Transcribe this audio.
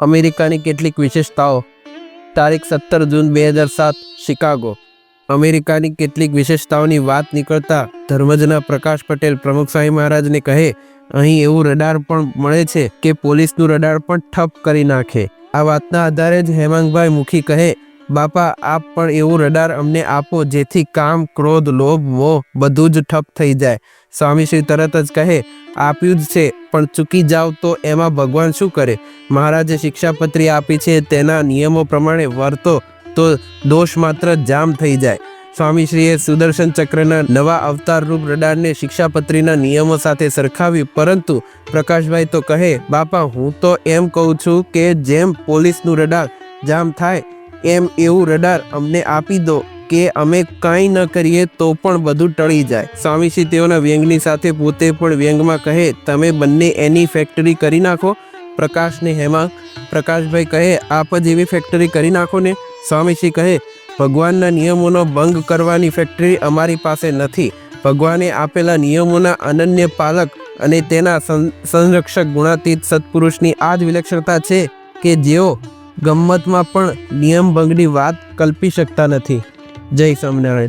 અમેરિકાની કેટલીક વિશેષતાઓ. તારીખ સત્તર જૂન બે હજાર સાત, શિકાગો. અમેરિકાની કેટલીક વિશેષતાઓની વાત નીકળતા ધર્મજના પ્રકાશ પટેલ પ્રમુખ શાહી મહારાજને કહે, અહીં એવું રડાર પણ મળે છે કે પોલીસનું રડાર પણ ઠપ કરી નાખે. આ વાતના આધારે જ હેમાંગભાઈ મુખી કહે બાપા, આપ પણ એવું રડાર અમને આપો, જેથી કામ, ક્રોધ, લોભ મોહ બધું જ ઠપ થઈ જાય. સ્વામીશ્રી તરત જ કહે, આપ્યું જ છે, પણ ચૂકી જાવ તો એમાં ભગવાન શું કરે? મહારાજે શિક્ષાપત્રી આપી છે, તેના નિયમો પ્રમાણે વર્તો, તો દોષ માત્ર જામ થઈ જાય. સ્વામીશ્રીએ સુદર્શન ચક્રના નવા અવતાર રૂપ રડારને શિક્ષાપત્રીના નિયમો સાથે સરખાવ્યું પરંતુ પ્રકાશભાઈ તો કહે, બાપા, હું તો એમ કહું છું કે જેમ પોલીસનું રડાર જામ થાય એમ એવું રડાર અમને આપી દો કે અમે કાંઈ ન કરીએ તો પણ બધું ટળી જાય. સ્વામીશ્રી તેઓના વ્યંગની સાથે પોતે પણ વ્યંગમાં કહે, તમે બંને એની ફેક્ટરી કરી નાખો. પ્રકાશને હેમાંગ, પ્રકાશભાઈ કહે, આપ જ એવી ફેક્ટરી કરી નાખો ને. સ્વામીશ્રી કહે, ભગવાનના નિયમોનો ભંગ કરવાની ફેક્ટરી અમારી પાસે નથી. ભગવાને આપેલા નિયમોના અનન્ય પાલક અને તેના સંરક્ષક ગુણાતીત સત્પુરુષની આ જ વિલક્ષણતા છે કે જેઓ ગમ્મતમાં પણ નિયમ ભંગની વાત કલ્પી શકતા નથી. જય સ્વામિનારાયણ.